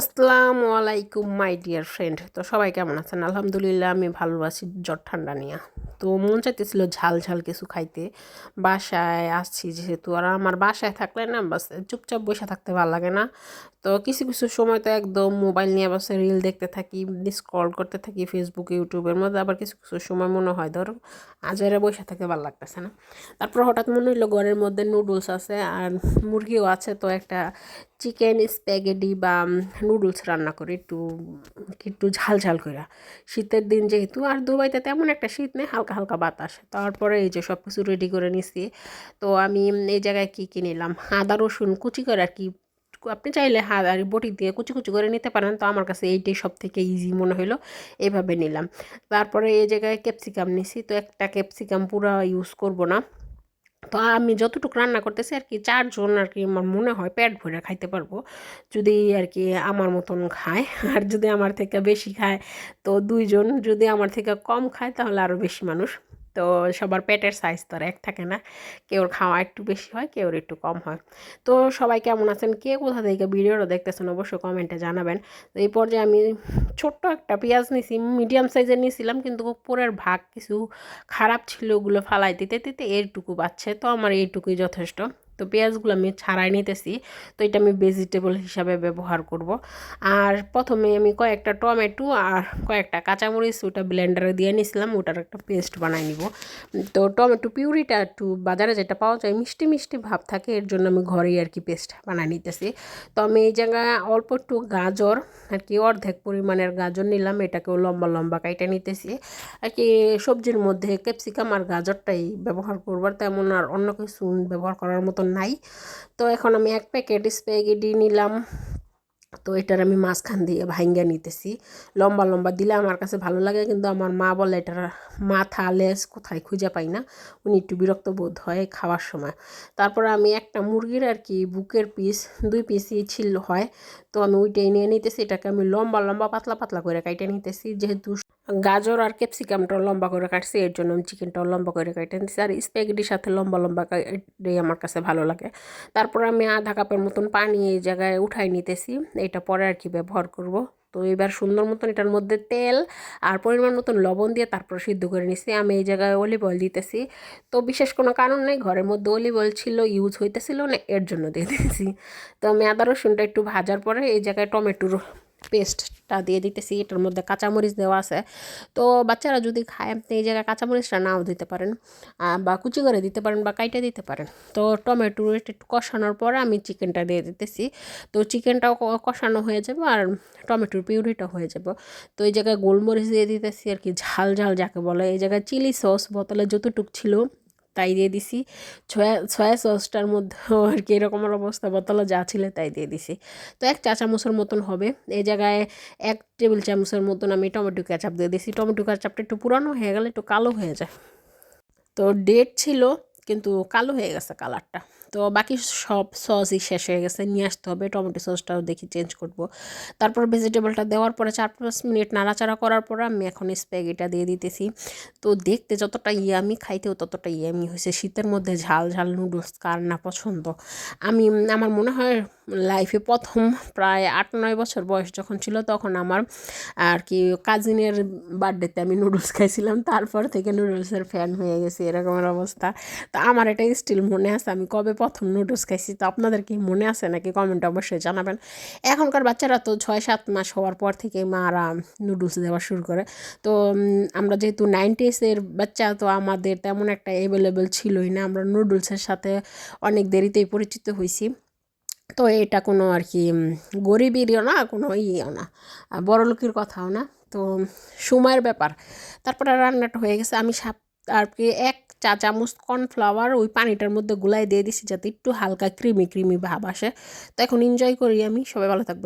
আসসালামু আলাইকুম, my dear friend. তো সবাই কেমন আছেন? আলহামদুলিল্লাহ, আমি ভালো আছি, জ্বর ঠান্ডা নিয়ে। তো মন চাইতেছিল ঝাল ঝাল কিছু খাইতে। বাসায় আসছি যেহেতু, আর আমার বাসায় থাকলে না, বাস, চুপচাপ বসে থাকতে ভালো লাগে না। তো কিছু কিছু সময় তো একদম মোবাইল নিয়ে বসে রিল দেখতে থাকি, স্ক্রল করতে থাকি ফেসবুক ইউটিউবের মধ্যে, আবার কিছু কিছু সময় মনে হয়, ধরো, আজারে বসে থাকতে ভালো লাগতেছে না। তারপর হঠাৎ মনে হইল ঘরের মধ্যে নুডলস আছে, আর মুরগিও আছে, তো একটা চিকেন স্প্যাগেটি বা নুডলস রান্না করি একটু একটু ঝাল ঝাল করে শীতের দিন যেহেতু, আর দুবাইতে তেমন একটা শীত নেই, হালকা হালকা বাতাস। তারপরে এই যে সব কিছু রেডি করে নিছি। তো আমি এই জায়গায় কী কী নিলাম? আদা, রসুন কুচি করে আর কি, আপনি চাইলে হাত আর বটি দিয়ে কুচি কুচি করে নিতে পারেন। তো আমার কাছে এইটাই সব থেকে ইজি মনে হলো এভাবে নিলাম। তারপরে এই জায়গায় ক্যাপসিকাম নিছি। তো একটা ক্যাপসিকাম পুরো ইউজ করব না। তো আমি যতটুকু রান্না করতেছি আর কি, চারজন আর কি আমার মনে হয় পেট ভরে খাইতে পারব। যদি আর কি আমার মতন খায়, আর যদি আমার থেকে বেশি খায়, তো দুইজন যদি আমার থেকে কম খায়, তাহলে আরও বেশি মানুষ তো সবার পেটের সাইজ তো আর এক থাকে না। কেউর খাওয়া একটু বেশি হয়, কেউর একটু কম হয়। তো সবাই কেমন আছেন? কে কোথা থেকে ভিডিওটা দেখতেছেন অবশ্যই কমেন্টে জানাবেন। তো এই পর্যায়ে আমি ছোট্ট একটা পেঁয়াজ নিছি মিডিয়াম সাইজের নিয়েছিলাম কিন্তু উপরের ভাগ, কিছু খারাপ ছিল ওগুলো ফালাই দিতে দিতে এইটুকু বাচ্ছে তো আমার এইটুকুই যথেষ্ট। তো পেঁয়াজগুলো আমি ছাড়াই নিতেছি, তো এটা আমি ভেজিটেবল হিসাবে ব্যবহার করব। আর প্রথমে আমি কয়েকটা টমেটো আর কয়েকটা কাঁচামরিচ ওটা ব্লেন্ডারে দিয়ে নিয়েছিলাম ওটার একটা পেস্ট বানাই নিব। তো টমেটো পিউরিটা একটু বাজারে যেটা পাওয়া যায় মিষ্টি মিষ্টি ভাব থাকে, এর জন্য আমি ঘরেই আর কি পেস্ট বানাই নিতেছি। তো আমি এই জায়গায় অল্প একটু গাজর আর কি অর্ধেক পরিমাণের গাজর নিলাম, এটাকেও লম্বা লম্বা কাইটা নিতেছি। আর কি সবজির মধ্যে ক্যাপসিকাম আর গাজরটাই ব্যবহার করবার তেমন আর অন্য কিছু ব্যবহার করার মতো নাই। তো এখন আমি এক প্যাকেট স্প্যাগেটি নিলাম। তো এটার আমি মাঝখান দিয়ে ভাঙ্গা নিতেছি। লম্বা লম্বা দিলে আমার কাছে ভালো লাগে, কিন্তু আমার মা বলে এটার মাথা লেস কোথায় খুঁজে পাই না। উনি একটু বিরক্ত বোধ হয় খাওয়ার সময়। তারপর আমি একটা মুরগির আর কি বুকের পিস দুই পিসই ছিল হয়। তো আমি ওইটাই নিয়ে নিতেছি। এটাকে আমি লম্বা লম্বা পাতলা পাতলা করে কাইটে নিতেছি। যেহেতু গাজর আর ক্যাপসিকামটাও লম্বা করে কাটছি, এর জন্য আমি চিকেনটাও লম্বা করে কাটে নিচ্ছি আর স্প্যাগেটির সাথে লম্বা লম্বা এটাই আমার কাছে ভালো লাগে। তারপর আমি আধা কাপের মতন পানি এই জায়গায় উঠাই নিতেছি, এটা পরে আর কি ব্যবহার করব। তো এবার সুন্দর মতন এটার মধ্যে তেল আর পরিমাণ মতন লবণ দিয়ে তারপর সিদ্ধ করে নিছি। আমি এই জায়গায় অলিভ অয়েল দিতেছি। তো বিশেষ কোনো কারণ নেই, ঘরের মধ্যে অলিভ অয়েল ছিল ইউজ হইতেছিল না, এর জন্য দিয়ে দিয়েছি। তো আমি আদা রসুনটা একটু ভাজার পরে এই জায়গায় টমেটোর পেস্টটা দিয়ে দিতেছি, এটার মধ্যে কাঁচামরিচ দেওয়া আছে। তো বাচ্চারা যদি খায় আপনি এই জায়গায় কাঁচামরিচটা নাও দিতে পারেন বা কুচি করে দিতে পারেন বা কাইটে দিতে পারেন। তো টমেটো একটু কষানোর পরে আমি চিকেনটা দিয়ে দিতেছি। তো চিকেনটাও কষানো হয়ে যাবে আর টমেটোর পিউরিটা হয়ে যাবে। তো এই জায়গায় গোলমরিচ দিয়ে দিতেছি আর কি, ঝাল ঝাল যাকে বলে। এই জায়গায় চিলি সস বোতলে যতটুক ছিল তাই দিয়ে দিছি। ছয়া সয়া সসটার মধ্যেও আর কি এরকম অবস্থা বোতলে যা ছিল তাই দিয়ে দিছি। তো এক চা চামচের মতন হবে। এই জায়গায় এক টেবিল চামচের মতন আমি টমেটো ক্যাচাপ দিয়ে দিছি। টমেটো ক্যাচাপটা একটু পুরানো হয়ে গেলে একটু কালো হয়ে যায়। তো ডেট ছিল, কিন্তু কালো হয়ে গেছে কালারটা। তো বাকি সব সসই শেষ হয়ে গেছে। নিয়ে আসতে হবে, টমেটো সসটাও দেখি চেঞ্জ করব। তারপর ভেজিটেবলটা দেওয়ার পরে চার পাঁচ মিনিট নাড়াচাড়া করার পর আমি এখন স্প্যাগিটা দিয়ে দিতেছি। তো দেখতে যতটা ইয়ামি খাইতেও ততটা ইয়ামি হয়েছে। শীতের মধ্যে ঝাল ঝাল নুডলস কার না পছন্দ? আমি, আমার মনে হয় লাইফে প্রথম প্রায় আট, নয় বছর বয়স যখন ছিল তখন আমার আর কি কাজিনের বার্থডেতে আমি নুডলস খাইছিলাম। তারপর থেকে নুডলসের ফ্যান হয়ে গেছি এরকমের অবস্থা। তো আমার এটা স্টিল মনে আছে, আমি কবে প্রথম নুডলস খাইছি তো আপনাদের কি মনে আছে নাকি কমেন্ট অবশ্যই জানাবেন। এখনকার বাচ্চারা তো ছয়, সাত মাস হওয়ার পর থেকে মারা নুডলস দেওয়া শুরু করে। তো আমরা যেহেতু নাইনটিসের বাচ্চা, তো আমাদের তেমন একটা অ্যাভেলেবেল ছিলই না। আমরা নুডলসের সাথে অনেক দেরিতেই পরিচিত হয়েছি তো এটা কোনো আর কি গরিবেরও না, কোনো ইয়েও না। বড় লোকের কথাও না। তো সময়ের ব্যাপার। তারপরে রান্নাটা হয়ে গেছে। আমি সাপ, আর কি এক চা চামচ কর্নফ্লাওয়ার ওই পানিটার মধ্যে গুলাই দিয়ে দিছি যাতে একটু হালকা ক্রিমি ক্রিমি ভাব আসে। তো এখন এনজয় করি আমি। সবাই ভালো থাকবে